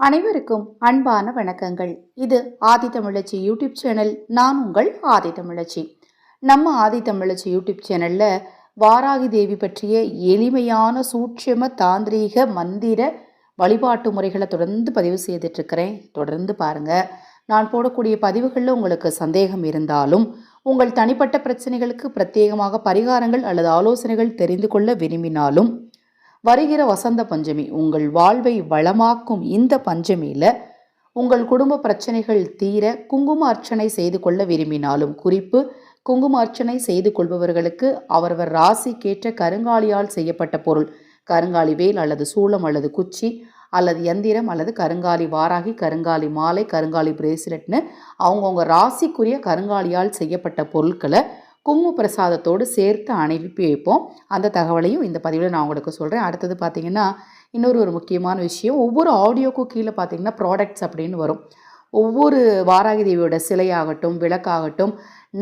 அனைவருக்கும் அன்பான வணக்கங்கள். இது ஆதி தமிழச்சி யூடியூப் சேனல் நான் உங்கள் ஆதி தமிழச்சி. நம்ம ஆதி தமிழச்சி யூடியூப் சேனலில் வாராகி தேவி பற்றிய எளிமையான சூட்சம தாந்திரீக மந்திர வழிபாட்டு முறைகளை தொடர்ந்து பதிவு செய்துட்ருக்கிறேன் தொடர்ந்து பாருங்கள் நான் போடக்கூடிய பதிவுகளில் உங்களுக்கு சந்தேகம் இருந்தாலும் உங்கள் தனிப்பட்ட பிரச்சனைகளுக்கு பிரத்யேகமாக பரிகாரங்கள் அல்லது ஆலோசனைகள் தெரிந்து கொள்ள விரும்பினாலும் வருகிற வசந்த பஞ்சமி உங்கள் வாழ்வை வளமாக்கும் இந்த பஞ்சமியில் உங்கள் குடும்ப பிரச்சனைகள் தீர குங்கும அர்ச்சனை செய்து கொள்ள விரும்பினாலும் குறிப்பு குங்கும அர்ச்சனை செய்து கொள்பவர்களுக்கு அவரவர் ராசிக்கேற்ற கருங்காலியால் செய்யப்பட்ட பொருள். கருங்காலி வேல் அல்லது சூளம் அல்லது குச்சி அல்லது எந்திரம் அல்லது கருங்காலி வாராகி கருங்காலி மாலை கருங்காலி பிரேஸ்லெட்னு அவங்கவுங்க ராசிக்குரிய கருங்காலியால் செய்யப்பட்ட பொருட்களை குங்கும பிரசாதத்தோடு சேர்த்து அனுப்பி வைப்போம். அந்த தகவலையும் இந்த பதிவில் நான் உங்களுக்கு சொல்கிறேன் அடுத்தது பார்த்திங்கன்னா இன்னொரு ஒரு முக்கியமான விஷயம். ஒவ்வொரு ஆடியோக்கும் கீழே பார்த்தீங்கன்னா ப்ராடக்ட்ஸ் அப்படின்னு வரும். ஒவ்வொரு வாராகி தேவியோட சிலையாகட்டும் விளக்காகட்டும்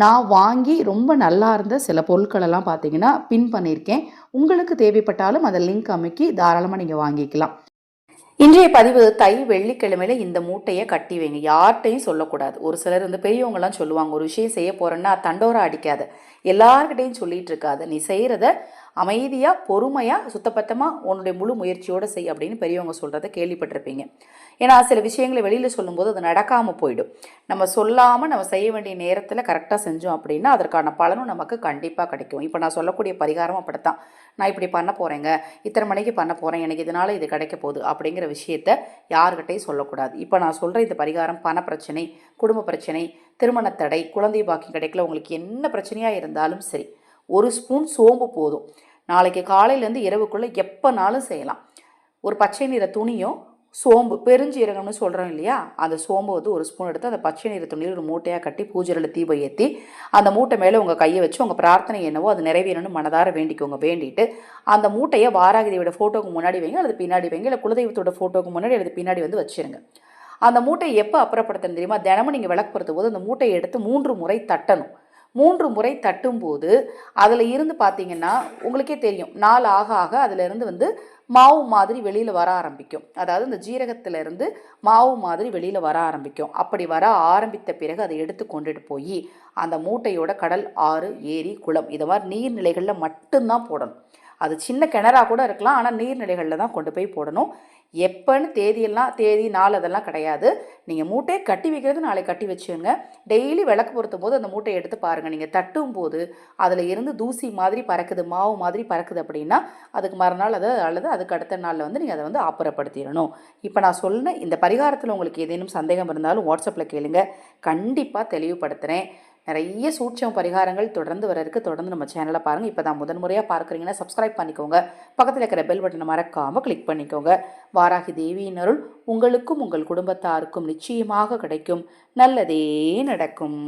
நான் வாங்கி ரொம்ப நல்லா இருந்த சில பொருட்களெல்லாம் பார்த்தீங்கன்னா பின் பண்ணியிருக்கேன். உங்களுக்கு தேவைப்பட்டாலும் அதை லிங்க் அமைக்கி தாராளமாக நீங்கள் வாங்கிக்கலாம். இன்றைய பதிவு தை வெள்ளிக்கிழமையில இந்த மூட்டையை கட்டி வைங்க. யார்கிட்டையும் சொல்லக்கூடாது. ஒரு சிலர் வந்து பெரியவங்கலாம் சொல்லுவாங்க ஒரு விஷயம் செய்ய போறேன்னா தண்டோரா அடிக்காத. எல்லார்கிட்டையும் சொல்லிட்டு இருக்காது. நீ செய்கிறத அமைதியாக பொறுமையாக சுத்தப்பத்தமாக உன்னுடைய முழு முயற்சியோடு செய் அப்படின்னு பெரியவங்க சொல்கிறத கேள்விப்பட்டிருப்பீங்க. ஏன்னா சில விஷயங்களை வெளியில் சொல்லும்போது அது நடக்காமல் போயிடும். நம்ம சொல்லாமல் நம்ம செய்ய வேண்டிய நேரத்தில் கரெக்டாக செஞ்சோம் அப்படின்னா அதற்கான பலனும் நமக்கு கண்டிப்பாக கிடைக்கும். இப்போ நான் சொல்லக்கூடிய பரிகாரம் அப்படித்தான். நான் இப்படி பண்ண போகிறேங்க இத்தனை மணிக்கு பண்ண போகிறேன் எனக்கு இதனால் இது கிடைக்க போகுது அப்படிங்கிற விஷயத்த யாருக்கிட்டையும் சொல்லக்கூடாது. இப்போ நான் சொல்கிற இந்த பரிகாரம் பண பிரச்சனை குடும்ப பிரச்சனை திருமணத்தடை குழந்தை பாக்கியம் கிடைக்கல உங்களுக்கு என்ன பிரச்சனையாக இருந்தாலும் சரி ஒரு ஸ்பூன் சோம்பு போதும். நாளைக்கு காலையிலேருந்து இரவுக்குள்ளே எப்போனாலும் செய்யலாம். ஒரு பச்சை நிற துணியும் சோம்பு பெருஞ்சீரகம்னு சொல்கிறோம் இல்லையா? அந்த சோம்பு வந்து ஒரு ஸ்பூன் எடுத்து அந்த பச்சை நிற துணியில் ஒரு மூட்டையாக கட்டி பூஜையில் தீபம் ஏற்றி அந்த மூட்டை மேலே உங்கள் கையை வச்சு உங்கள் பிரார்த்தனை என்னவோ அது நிறைவேறணும்னு மனதார வேண்டிக்கோங்க. வேண்டிட்டு அந்த மூட்டையை வாராகிதேவியோட ஃபோட்டோக்கு முன்னாடி வைங்க அல்லது பின்னாடி வைங்க இல்லை குலதெய்வத்தோட ஃபோட்டோக்கு முன்னாடி அல்லது பின்னாடி வந்து வச்சுருங்க. அந்த மூட்டையை எப்போ அப்புறப்படுத்தணும் தெரியுமா? தினமும் நீங்கள் விளக்கு பொறுத்த போது அந்த மூட்டையை எடுத்து மூன்று முறை தட்டணும். மூன்று முறை தட்டும்போது அதில் இருந்து பார்த்தீங்கன்னா உங்களுக்கே தெரியும் நாள் ஆக ஆக அதிலிருந்து வந்து மாவு மாதிரி வெளியில் வர ஆரம்பிக்கும். அதாவது இந்த ஜீரகத்திலிருந்து மாவு மாதிரி வெளியில் வர ஆரம்பிக்கும். அப்படி வர ஆரம்பித்த பிறகு அதை எடுத்து கொண்டுட்டு போய் அந்த மூட்டையோட கடல் ஆறு ஏரி குளம் இதை மாதிரி நீர்நிலைகளில் மட்டும்தான் போடணும். அது சின்ன கிணறா கூட இருக்கலாம் ஆனால் நீர்நிலைகளில் தான் கொண்டு போய் போடணும். எப்போன்னு தேதியெல்லாம் தேதி நாள் அதெல்லாம் கிடையாது. நீங்கள் மூட்டையை கட்டி வைக்கிறது நாளை கட்டி வச்சுங்க டெய்லி விளக்கு பொருத்தும் போது அந்த மூட்டையை எடுத்து பாருங்கள் நீங்கள் தட்டும் போது அதில் இருந்து தூசி மாதிரி பறக்குது மாவு மாதிரி பறக்குது அப்படின்னா அதுக்கு மறுநாள் அதை அல்லது அதுக்கு அடுத்த நாளில் வந்து நீங்கள் அதை வந்து ஆப்புறப்படுத்திடணும் இப்போ நான் சொன்ன இந்த பரிகாரத்தில் உங்களுக்கு ஏதேனும் சந்தேகம் இருந்தாலும் வாட்ஸ்அப்பில் கேளுங்க. கண்டிப்பாக தெளிவுபடுத்துகிறேன் நிறைய சூட்சம் பரிகாரங்கள் தொடர்ந்து வர இருக்குது தொடர்ந்து நம்ம சேனலை பாருங்கள் இப்போ தான் முதன்முறையாக பார்க்குறீங்கன்னா சப்ஸ்கிரைப் பண்ணிக்கோங்க. பக்கத்தில் இருக்கிற பெல் பட்டனை மறக்காமல் கிளிக் பண்ணிக்கோங்க. வாராகி தேவியின் அருள் உங்களுக்கும் உங்கள் குடும்பத்தாருக்கும் நிச்சயமாக கிடைக்கும். நல்லதே நடக்கும்.